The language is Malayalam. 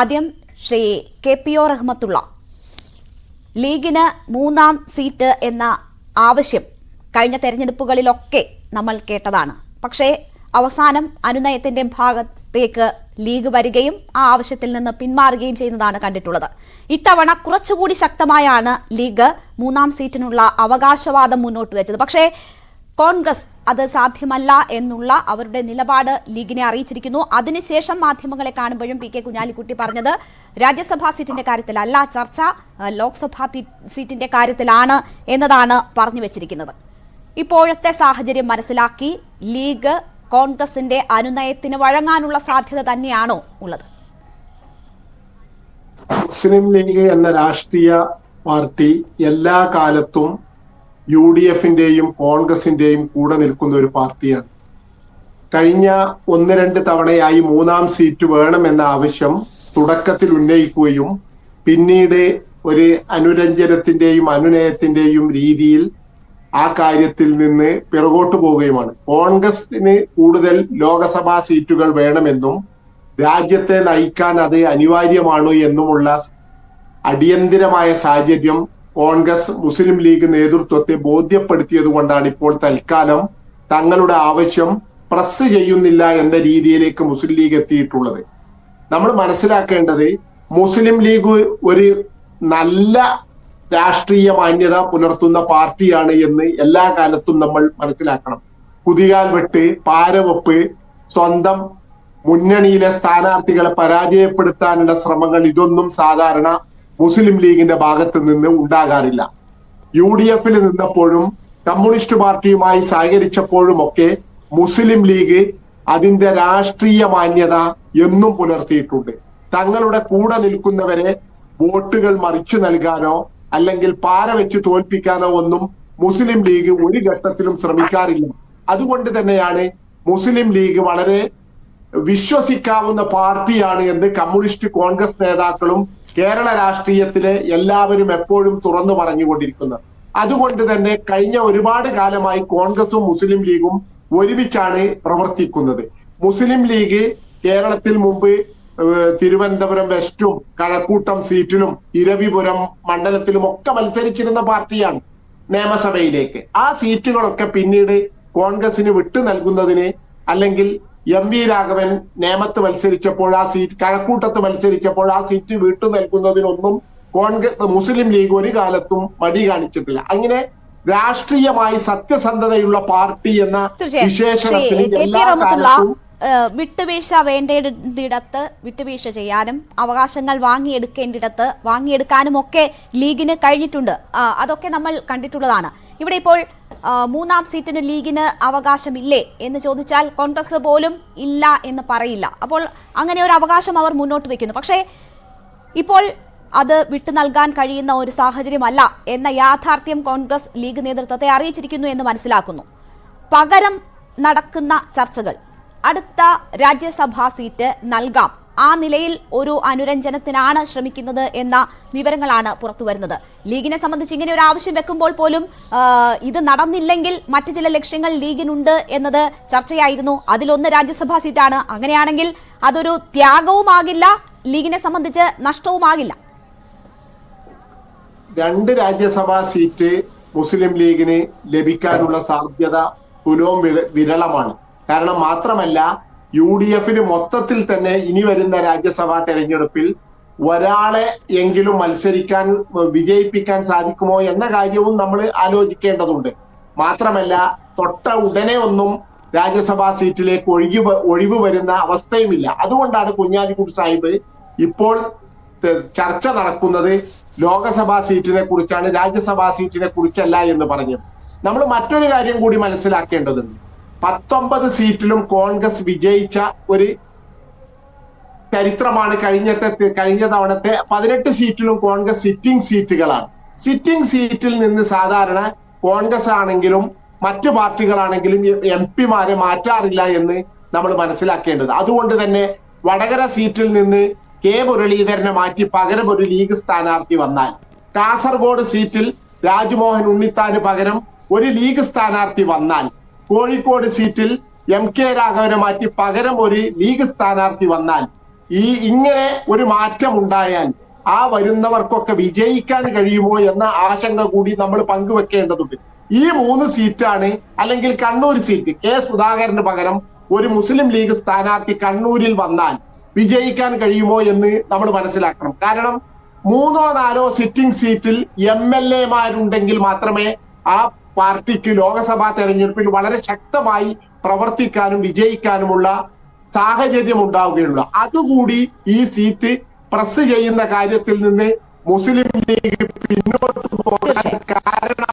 ആദ്യം Shri K P O Rahmathulla ലീഗിന് മൂന്നാം സീറ്റ് എന്ന ആവശ്യം കഴിഞ്ഞ തെരഞ്ഞെടുപ്പുകളിലൊക്കെ നമ്മൾ കേട്ടതാണ്. പക്ഷേ അവസാനം അനുനയത്തിന്റെ ഭാഗത്തേക്ക് ലീഗ് വരികയും ആ ആവശ്യത്തിൽ നിന്ന് പിന്മാറുകയും ചെയ്യുന്നതാണ് കണ്ടിട്ടുള്ളത്. ഇത്തവണ കുറച്ചുകൂടി ശക്തമായാണ് ലീഗ് മൂന്നാം സീറ്റിനുള്ള അവകാശവാദം മുന്നോട്ട് വെച്ചത്. പക്ഷേ കോൺഗ്രസ് അത് സാധ്യമല്ല എന്നുള്ള അവരുടെ നിലപാട് ലീഗിനെ അറിയിച്ചിരിക്കുന്നു. അതിനുശേഷം മാധ്യമങ്ങളെ കാണുമ്പോഴും പി കെ കുഞ്ഞാലിക്കുട്ടി പറഞ്ഞത് രാജ്യസഭാ സീറ്റിന്റെ കാര്യത്തിലല്ല ചർച്ച ലോക്സഭാ സീറ്റിന്റെ കാര്യത്തിലാണ് എന്നതാണ് പറഞ്ഞു വെച്ചിരിക്കുന്നത്. ഇപ്പോഴത്തെ സാഹചര്യം മനസ്സിലാക്കി ലീഗ് കോൺഗ്രസിന്റെ അനുനയത്തിന് വഴങ്ങാനുള്ള സാധ്യത തന്നെയാണോ ഉള്ളത്? മുസ്ലിം ലീഗ് എന്ന രാഷ്ട്രീയ പാർട്ടി എല്ലാ കാലത്തും യു ഡി എഫിന്റെയും കോൺഗ്രസിന്റെയും കൂടെ നിൽക്കുന്ന ഒരു പാർട്ടിയാണ്. കഴിഞ്ഞ ഒന്ന് രണ്ട് തവണയായി മൂന്നാം സീറ്റ് വേണമെന്ന ആവശ്യം തുടക്കത്തിൽ ഉന്നയിക്കുകയും പിന്നീട് ഒരു അനുരഞ്ജനത്തിന്റെയും അനുനയത്തിന്റെയും രീതിയിൽ ആ കാര്യത്തിൽ നിന്ന് പിറകോട്ട് പോവുകയുമാണ്. കോൺഗ്രസിന് കൂടുതൽ ലോകസഭാ സീറ്റുകൾ വേണമെന്നും രാജ്യത്തെ നയിക്കാൻ അത് അനിവാര്യമാണ് എന്നുമുള്ള അടിയന്തിരമായ സാഹചര്യം കോൺഗ്രസ് മുസ്ലിം ലീഗ് നേതൃത്വത്തെ ബോധ്യപ്പെടുത്തിയത് കൊണ്ടാണ് ഇപ്പോൾ തൽക്കാലം തങ്ങളുടെ ആവശ്യം പ്രസ് ചെയ്യുന്നില്ല എന്ന രീതിയിലേക്ക് മുസ്ലിം ലീഗ് എത്തിയിട്ടുള്ളത്. നമ്മൾ മനസ്സിലാക്കേണ്ടത് മുസ്ലിം ലീഗ് ഒരു നല്ല രാഷ്ട്രീയ മാന്യത പുലർത്തുന്ന പാർട്ടിയാണ് എന്ന് എല്ലാ കാലത്തും നമ്മൾ മനസ്സിലാക്കണം. കുതികാൽ വെട്ട് പാരവെപ്പ് സ്വന്തം മുന്നണിയിലെ സ്ഥാനാർത്ഥികളെ പരാജയപ്പെടുത്താനുള്ള ശ്രമങ്ങൾ ഇതൊന്നും സാധാരണ മുസ്ലിം ലീഗിന്റെ ഭാഗത്ത് നിന്ന് ഉണ്ടാകാറില്ല. യു ഡി എഫിൽ നിന്നപ്പോഴും കമ്മ്യൂണിസ്റ്റ് പാർട്ടിയുമായി സഹകരിച്ചപ്പോഴുമൊക്കെ മുസ്ലിം ലീഗ് അതിന്റെ രാഷ്ട്രീയ മാന്യത എന്നും പുലർത്തിയിട്ടുണ്ട്. തങ്ങളുടെ കൂടെ നിൽക്കുന്നവരെ വോട്ടുകൾ മറിച്ചു നൽകാനോ അല്ലെങ്കിൽ പാര വെച്ച് തോൽപ്പിക്കാനോ ഒന്നും മുസ്ലിം ലീഗ് ഒരു ഘട്ടത്തിലും ശ്രമിക്കാറില്ല. അതുകൊണ്ട് തന്നെയാണ് മുസ്ലിം ലീഗ് വളരെ വിശ്വസിക്കാവുന്ന പാർട്ടിയാണ് എന്ന് കമ്മ്യൂണിസ്റ്റ് കോൺഗ്രസ് നേതാക്കളും കേരള രാഷ്ട്രീയത്തിലെ എല്ലാവരും എപ്പോഴും തുറന്നു പറഞ്ഞുകൊണ്ടിരിക്കുന്നത്. അതുകൊണ്ട് തന്നെ കഴിഞ്ഞ ഒരുപാട് കാലമായി കോൺഗ്രസും മുസ്ലിം ലീഗും ഒരുമിച്ചാണ് പ്രവർത്തിക്കുന്നത്. മുസ്ലിം ലീഗ് കേരളത്തിൽ മുമ്പ് തിരുവനന്തപുരം വെസ്റ്റും കഴക്കൂട്ടം സീറ്റിലും ഇരവിപുരം മണ്ഡലത്തിലും ഒക്കെ മത്സരിച്ചിരുന്ന പാർട്ടിയാണ് നിയമസഭയിലേക്ക്. ആ സീറ്റുകളൊക്കെ പിന്നീട് കോൺഗ്രസിന് വിട്ടു നൽകുന്നതിന് അല്ലെങ്കിൽ എം വി രാഘവൻ നേമത്ത് മത്സരിച്ചപ്പോൾ ആ സീറ്റ് കഴക്കൂട്ടത്ത് മത്സരിച്ചപ്പോൾ ആ സീറ്റ് വിട്ടു നൽകുന്നതിനൊന്നും കോൺഗ്രസ് മുസ്ലിം ലീഗ് ഒരു കാലത്തും മടി കാണിച്ചിട്ടില്ല. അങ്ങനെ രാഷ്ട്രീയമായി സത്യസന്ധതയുള്ള പാർട്ടി എന്ന വിശേഷണത്തിന് വിട്ടുവീഴ്ച വേണ്ടയിടത്ത് വിട്ടുവീഴ്ച ചെയ്യാനും അവകാശങ്ങൾ വാങ്ങിയെടുക്കേണ്ടിടത്ത് വാങ്ങിയെടുക്കാനും ഒക്കെ ലീഗിന് കഴിഞ്ഞിട്ടുണ്ട്. അതൊക്കെ നമ്മൾ കണ്ടിട്ടുള്ളതാണ്. ഇവിടെ ഇപ്പോൾ മൂന്നാം സീറ്റിന് ലീഗിന് അവകാശമില്ലേ എന്ന് ചോദിച്ചാൽ കോൺഗ്രസ് പോലും ഇല്ല എന്ന് പറയില്ല. അപ്പോൾ അങ്ങനെ ഒരു അവകാശം അവർ മുന്നോട്ട് വെക്കുന്നു. പക്ഷേ ഇപ്പോൾ അത് വിട്ടു നൽകാൻ കഴിയുന്ന ഒരു സാഹചര്യമല്ല എന്ന യാഥാർത്ഥ്യം കോൺഗ്രസ് ലീഗ് നേതൃത്വത്തെ അറിയിച്ചിരിക്കുന്നു എന്ന് മനസ്സിലാക്കുന്നു. പകരം നടക്കുന്ന ചർച്ചകൾ അടുത്ത രാജ്യസഭാ സീറ്റ് നൽകാം. ആ നിലയിൽ ഒരു അനുരഞ്ജനത്തിനാണ് ശ്രമിക്കുന്നത് എന്ന വിവരങ്ങളാണ് പുറത്തു വരുന്നത്. ലീഗിനെ സംബന്ധിച്ച് ഇങ്ങനെ ഒരു ആവശ്യം വെക്കുമ്പോൾ പോലും ഇത് നടന്നില്ലെങ്കിൽ മറ്റു ചില ലക്ഷ്യങ്ങൾ ലീഗിനുണ്ട് എന്നത് ചർച്ചയായിരുന്നു. അതിലൊന്ന് രാജ്യസഭാ സീറ്റാണ്. അങ്ങനെയാണെങ്കിൽ അതൊരു ത്യാഗവുമാകില്ല ലീഗിനെ സംബന്ധിച്ച് നഷ്ടവുമാകില്ല. രണ്ട് രാജ്യസഭാ സീറ്റ് മുസ്ലിം ലീഗിന് ലഭിക്കാനുള്ള സാധ്യത തുലവും വിരളമാണ്. കാരണം മാത്രമല്ല യു ഡി എഫിന് മൊത്തത്തിൽ തന്നെ ഇനി വരുന്ന രാജ്യസഭാ തെരഞ്ഞെടുപ്പിൽ ഒരാളെ എങ്കിലും മത്സരിക്കാൻ വിജയിപ്പിക്കാൻ സാധിക്കുമോ എന്ന കാര്യവും നമ്മൾ ആലോചിക്കേണ്ടതുണ്ട്. മാത്രമല്ല തൊട്ട ഉടനെ ഒന്നും രാജ്യസഭാ സീറ്റിലേക്ക് ഒഴുകി ഒഴിവ് വരുന്ന അവസ്ഥയുമില്ല. അതുകൊണ്ടാണ് കുഞ്ഞാലിക്കുട്ടി സാഹിബ് ഇപ്പോൾ ചർച്ച നടക്കുന്നത് ലോകസഭാ സീറ്റിനെ കുറിച്ചാണ് രാജ്യസഭാ സീറ്റിനെ കുറിച്ചല്ല എന്ന് പറഞ്ഞത്. നമ്മൾ മറ്റൊരു കാര്യം കൂടി മനസ്സിലാക്കേണ്ടതുണ്ട്. പത്തൊമ്പത് സീറ്റിലും കോൺഗ്രസ് വിജയിച്ച ഒരു ചരിത്രമാണ് കഴിഞ്ഞത്തെ കഴിഞ്ഞ തവണത്തെ പതിനെട്ട് സീറ്റിലും കോൺഗ്രസ് സിറ്റിംഗ് സീറ്റുകളാണ്. സിറ്റിംഗ് സീറ്റിൽ നിന്ന് സാധാരണ കോൺഗ്രസ് ആണെങ്കിലും മറ്റു പാർട്ടികളാണെങ്കിലും എം പിമാരെ മാറ്റാറില്ല എന്ന് നമ്മൾ മനസ്സിലാക്കേണ്ടത്. അതുകൊണ്ട് തന്നെ വടകര സീറ്റിൽ നിന്ന് കെ മുരളീധരനെ മാറ്റി പകരം ഒരു ലീഗ് സ്ഥാനാർത്ഥി വന്നാൽ കാസർഗോഡ് സീറ്റിൽ രാജ്മോഹൻ ഉണ്ണിത്താന് പകരം ഒരു ലീഗ് സ്ഥാനാർത്ഥി വന്നാൽ കോഴിക്കോട് സീറ്റിൽ എം കെ രാഘവനെ മാറ്റി പകരം ഒരു ലീഗ് സ്ഥാനാർത്ഥി വന്നാൽ ഈ ഇങ്ങനെ ഒരു മാറ്റം ഉണ്ടായാൽ ആ വരുന്നവർക്കൊക്കെ വിജയിക്കാൻ കഴിയുമോ എന്ന ആശങ്ക കൂടി നമ്മൾ പങ്കുവെക്കേണ്ടതുണ്ട്. ഈ മൂന്ന് സീറ്റാണ് അല്ലെങ്കിൽ കണ്ണൂർ സീറ്റ് കെ സുധാകരന് പകരം ഒരു മുസ്ലിം ലീഗ് സ്ഥാനാർത്ഥി കണ്ണൂരിൽ വന്നാൽ വിജയിക്കാൻ കഴിയുമോ എന്ന് നമ്മൾ മനസ്സിലാക്കണം. കാരണം മൂന്നോ നാലോ സിറ്റിംഗ് സീറ്റിൽ എം എൽ എമാരുണ്ടെങ്കിൽ മാത്രമേ ആ പാർട്ടിക്ക് ലോകസഭാ തെരഞ്ഞെടുപ്പിൽ വളരെ ശക്തമായി പ്രവർത്തിക്കാനും വിജയിക്കാനുമുള്ള സാഹചര്യം ഉണ്ടാവുകയുള്ളൂ. അതുകൂടി ഈ സീറ്റ് പ്രസ് ചെയ്യുന്ന കാര്യത്തിൽ നിന്ന് മുസ്ലിം ലീഗ് പിന്നോട്ട് പോകാൻ കാരണം